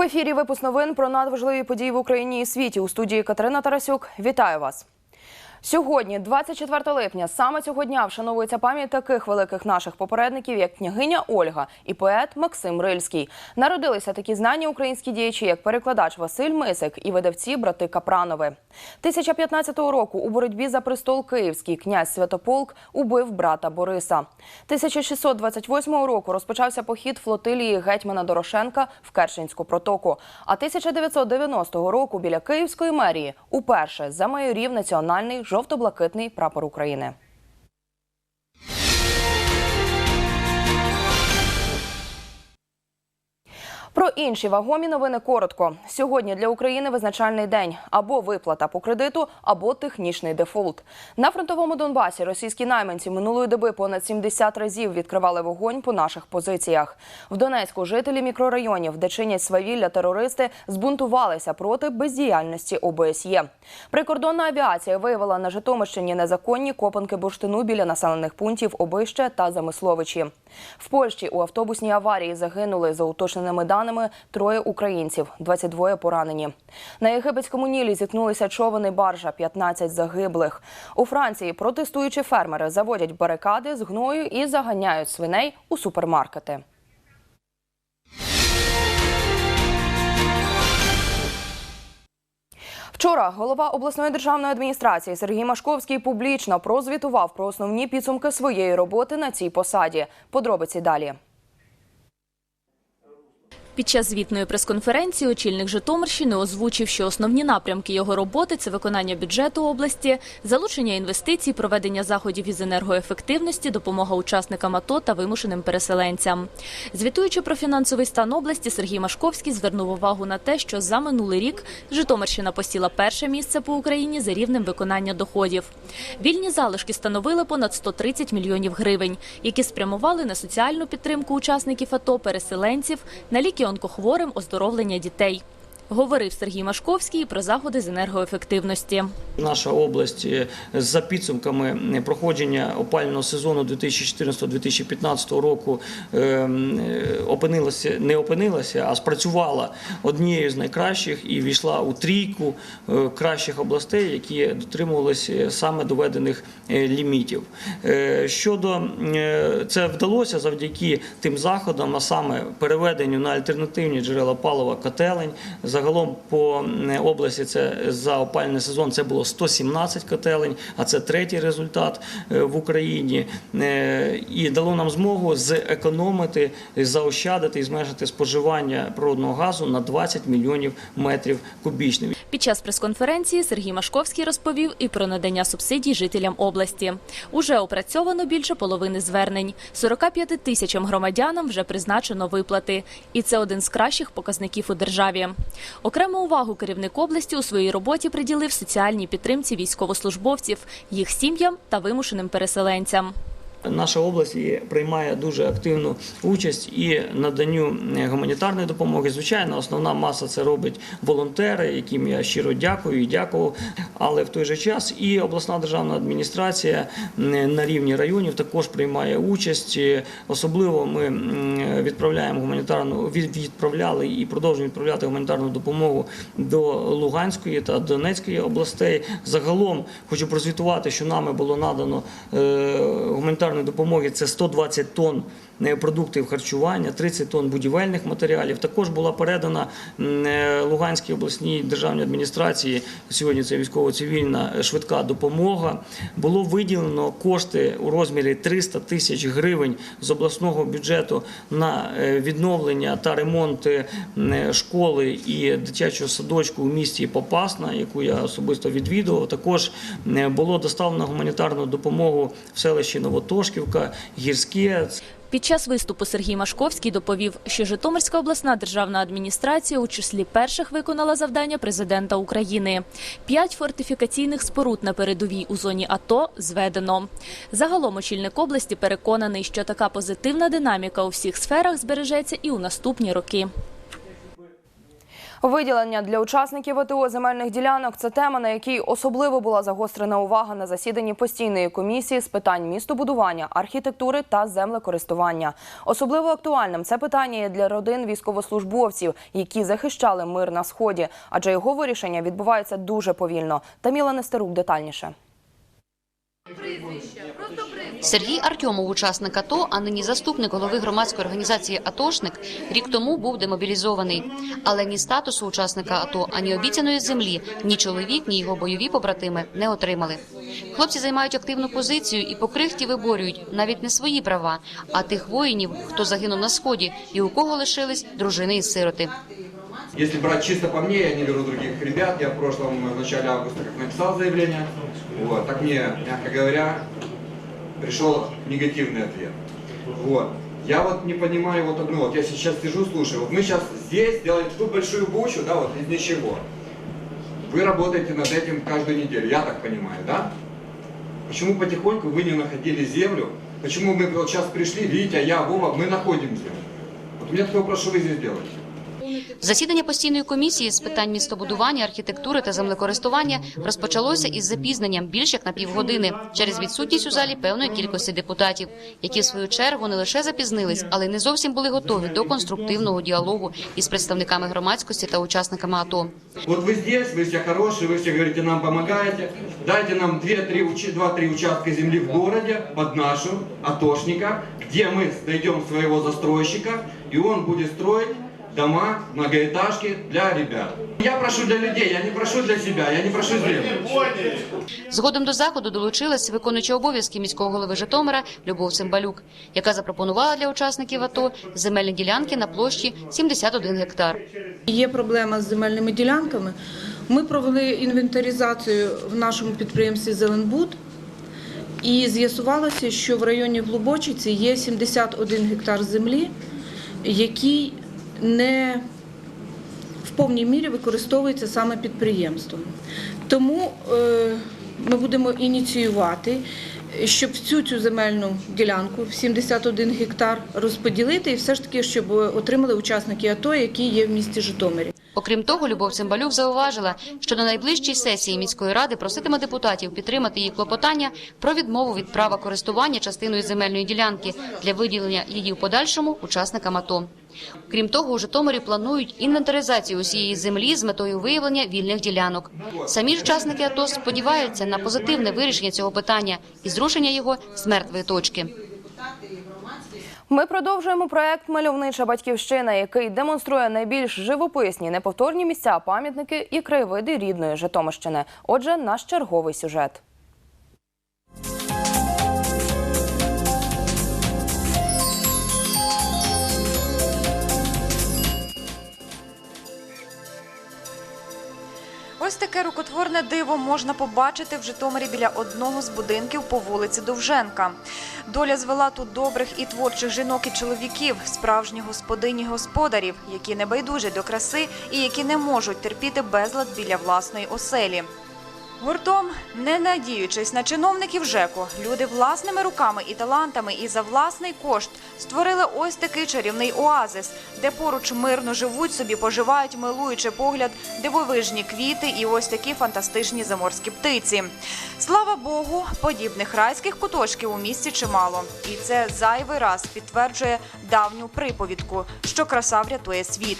В ефірі випуск новин про надважливі події в Україні і світі у студії Катерина Тарасюк. Вітаю вас. Сьогодні, 24 липня, саме цього дня вшановується пам'ять таких великих наших попередників, як княгиня Ольга і поет Максим Рильський. Народилися такі знані українські діячі, як перекладач Василь Мисик і видавці брати Капранови. 1015 року у боротьбі за престол Київський князь Святополк убив брата Бориса. 1628 року розпочався похід флотилії гетьмана Дорошенка в Керченську протоку. А 1990 року біля Київської мерії уперше замайорів національний жовто-блакитний прапор України. Про інші вагомі новини коротко. Сьогодні для України визначальний день або виплата по кредиту, або технічний дефолт. На фронтовому Донбасі російські найманці минулої доби понад 70 разів відкривали вогонь по наших позиціях. В Донецьку жителі мікрорайонів, де чинять свавілля терористи, збунтувалися проти бездіяльності ОБСЄ. Прикордонна авіація виявила на Житомирщині незаконні копанки бурштину біля населених пунктів Обище та Замисловичі. В Польщі у автобусній аварії загинули за уточненими даними троє українців, 22 поранені. На єгипетському нілі зіткнулися човен і баржа, 15 загиблих. У Франції протестуючі фермери заводять барикади з гною і заганяють свиней у супермаркети. Вчора голова обласної державної адміністрації Сергій Машковський публічно прозвітував про основні підсумки своєї роботи на цій посаді. Подробиці далі. Під час звітної прес-конференції очільник Житомирщини озвучив, що основні напрямки його роботи це виконання бюджету області, залучення інвестицій, проведення заходів із енергоефективності, допомога учасникам АТО та вимушеним переселенцям. Звітуючи про фінансовий стан області, Сергій Машковський звернув увагу на те, що за минулий рік Житомирщина посіла перше місце по Україні за рівнем виконання доходів. Вільні залишки становили понад 130 мільйонів гривень, які спрямували на соціальну підтримку учасників АТО, переселенців, на ліки онкохворим, оздоровлення дітей. Говорив Сергій Машковський про заходи з енергоефективності. Наша область е, за підсумками проходження опалювального сезону 2014-2015 року е, е, опинилася, не опинилася, а спрацювала однією з найкращих і війшла у трійку кращих областей, які дотримувалися саме доведених лімітів. Щодо це вдалося завдяки тим заходам, а саме переведенню на альтернативні джерела палива котелень. Загалом по е, області це за опальний сезон це було 117 котелень, а це третій результат е, в Україні. Е, І дало нам змогу зекономити, заощадити і зменшити споживання природного газу на 20 мільйонів метрів кубічних. Під час прес-конференції Сергій Машковський розповів і про надання субсидій жителям області. Уже опрацьовано більше половини звернень. 45 тисячам громадянам вже призначено виплати. І це один з кращих показників у державі. Окрему увагу керівник області у своїй роботі приділив соціальній підтримці військовослужбовців, їх сім'ям та вимушеним переселенцям. Наша область приймає дуже активну участь і наданню е, гуманітарної допомоги. Звичайно, основна маса це робить волонтери, яким я щиро дякую і дякував. Але в той же час і обласна державна адміністрація на рівні районів також приймає участь. Особливо ми відправляємо гуманітарну відправляли і продовжуємо відправляти гуманітарну допомогу до Луганської та Донецької областей. Загалом хочу прозвітувати, що нами було надано е, гуманітарної допомоги. Це 120 тонн продуктів харчування, 30 тонн будівельних матеріалів. Також була передана е, Луганській обласній державній адміністрації. Сьогодні це військово-цивільна е, швидка допомога. Було виділено кошти у розмірі 300 тисяч гривень з обласного бюджету на е, відновлення та ремонт школи і дитячого садочку у місті Попасна, яку я особисто відвідував. Також було доставлено гуманітарну допомогу в селищі Новотошківка, Гірське. Під час виступу Сергій Машковський доповів, що Житомирська обласна державна адміністрація у числі перших виконала завдання президента України. П'ять фортифікаційних споруд на передовій у зоні АТО зведено. Загалом очільник області переконаний, що така позитивна динаміка у всіх сферах збережеться і у наступні роки. Виділення для учасників АТО земельних ділянок це тема, на якій особливо була загострена увага на засіданні постійної комісії з питань містобудування, архітектури та землекористування. Особливо актуальним це питання є для родин військовослужбовців, які захищали мир на сході, адже його вирішення відбувається дуже повільно. Таміла Нестерук детальніше. Сергій Артьомов, учасник АТО, а нині заступник голови громадської організації «Атошник», рік тому був демобілізований. Але ні статусу учасника АТО, ані обіцяної землі, ні чоловік, ні його бойові побратими не отримали. Хлопці займають активну позицію і по крихті виборюють навіть не свої права, а тих воїнів, хто загинув на сході, і у кого лишились дружини і сироти. Если брать чисто по мне, я не беру других ребят. Я в прошлом, в начале августа, как написал заявление, вот, так мне, мягко говоря, пришел негативный ответ. Вот. Я вот не понимаю вот одно, вот я сейчас сижу, слушаю, вот мы сейчас здесь делаем такую большую бучу, да, вот из ничего. Вы работаете над этим каждую неделю, я так понимаю, да? Почему потихоньку вы не находили землю? Почему мы вот сейчас пришли, Витя, я, Вова, мы находим землю? Вот у меня такой вопрос, что вы здесь делаете? Засідання постійної комісії з питань містобудування, архітектури та землекористування розпочалося із запізненням більш як на півгодини через відсутність у залі певної кількості депутатів, які в свою чергу не лише запізнились, але й не зовсім були готові до конструктивного діалогу із представниками громадськості та учасниками АТО. Вот вы здесь, вы все хорошие, вы все говорите, нам помогаете. Дайте нам 2-3 участка земли в городе под нашим, атошника, где мы найдем своего застройщика, и он будет строить дома, многоэтажки для ребят. Я прошу для людей, я не прошу для себя, я не прошу землю. Згодом до заходу долучилась виконуюча обов'язки міського голови Житомира Любов Цимбалюк, яка запропонувала для учасників АТО земельні ділянки на площі 71 гектар. Є проблема з земельними ділянками. Ми провели інвентаризацію в нашому підприємстві Зеленбуд і з'ясувалося, що в районі Глубочиці є 71 гектар землі, який не в повній мірі використовується саме підприємством. Тому е, ми будемо ініціювати, щоб всю цю земельну ділянку в 71 гектар розподілити і все ж таки, щоб отримали учасники АТО, які є в місті Житомирі. Окрім того, Любов Цимбалюк зауважила, що на найближчій сесії міської ради проситиме депутатів підтримати її клопотання про відмову від права користування частиною земельної ділянки для виділення її в подальшому учасникам АТО. Крім того, у Житомирі планують інвентаризацію усієї землі з метою виявлення вільних ділянок. Самі ж учасники АТО сподіваються на позитивне вирішення цього питання і зрушення його з мертвої точки. Ми продовжуємо проект Мальовнича батьківщина, який демонструє найбільш живописні неповторні місця, пам'ятники і краєвиди рідної Житомирщини. Отже, наш черговий сюжет. Ось таке рукотворне диво можна побачити в Житомирі біля одного з будинків по вулиці Довженка. Доля звела тут добрих і творчих жінок і чоловіків, справжніх господині господарів, які не байдужі до краси і які не можуть терпіти безлад біля власної оселі. Гуртом, не надіючись на чиновників ЖЕКу, люди власними руками і талантами і за власний кошт створили ось такий чарівний оазис, де поруч мирно живуть собі, поживають, милуючи погляд, дивовижні квіти і ось такі фантастичні заморські птиці. Слава Богу, подібних райських куточків у місті чимало, і це зайвий раз підтверджує давню приповідку, що краса врятує світ.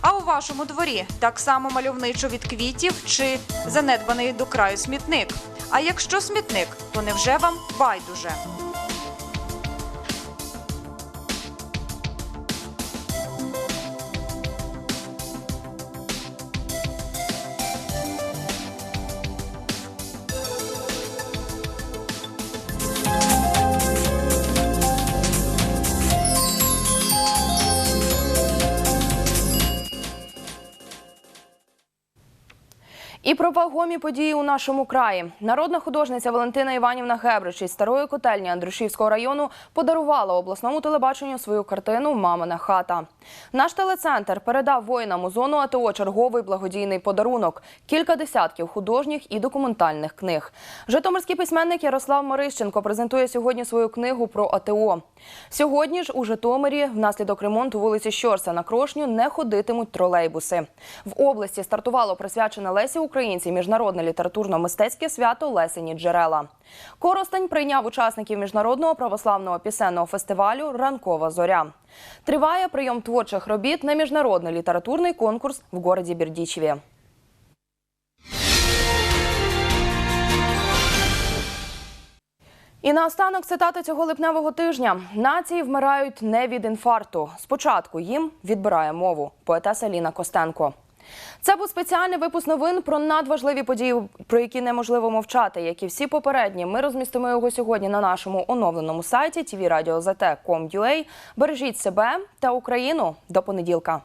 А у вашому дворі так само мальовничо від квітів чи занедбаний до краю смітник. А якщо смітник, то невже вам байдуже? І про вагомі події у нашому краї. Народна художниця Валентина Іванівна Гебрич із старої котельні Андрушівського району подарувала обласному телебаченню свою картину Мамина хата. Наш телецентр передав воїнам у зону АТО черговий благодійний подарунок кілька десятків художніх і документальних книг. Житомирський письменник Ярослав Марищенко презентує сьогодні свою книгу про АТО. Сьогодні ж у Житомирі внаслідок ремонту вулиці Щорса на Крошню не ходитимуть тролейбуси. В області стартувало присвячене Лесі Українці міжнародне літературно-мистецьке свято Лесені джерела. Коростень прийняв учасників міжнародного православного пісенного фестивалю Ранкова зоря. Триває прийом творчих робіт на міжнародний літературний конкурс в городі Бердічеві. І наостанок цитати цього липневого тижня: нації вмирають не від інфаркту. Спочатку їм відбирає мову. Поетеса Ліна Костенко. Це був спеціальний випуск новин про надважливі події, про які неможливо мовчати. Як і всі попередні, ми розмістимо його сьогодні на нашому оновленому сайті tvradio.zt.com.ua. Бережіть себе та Україну до понеділка.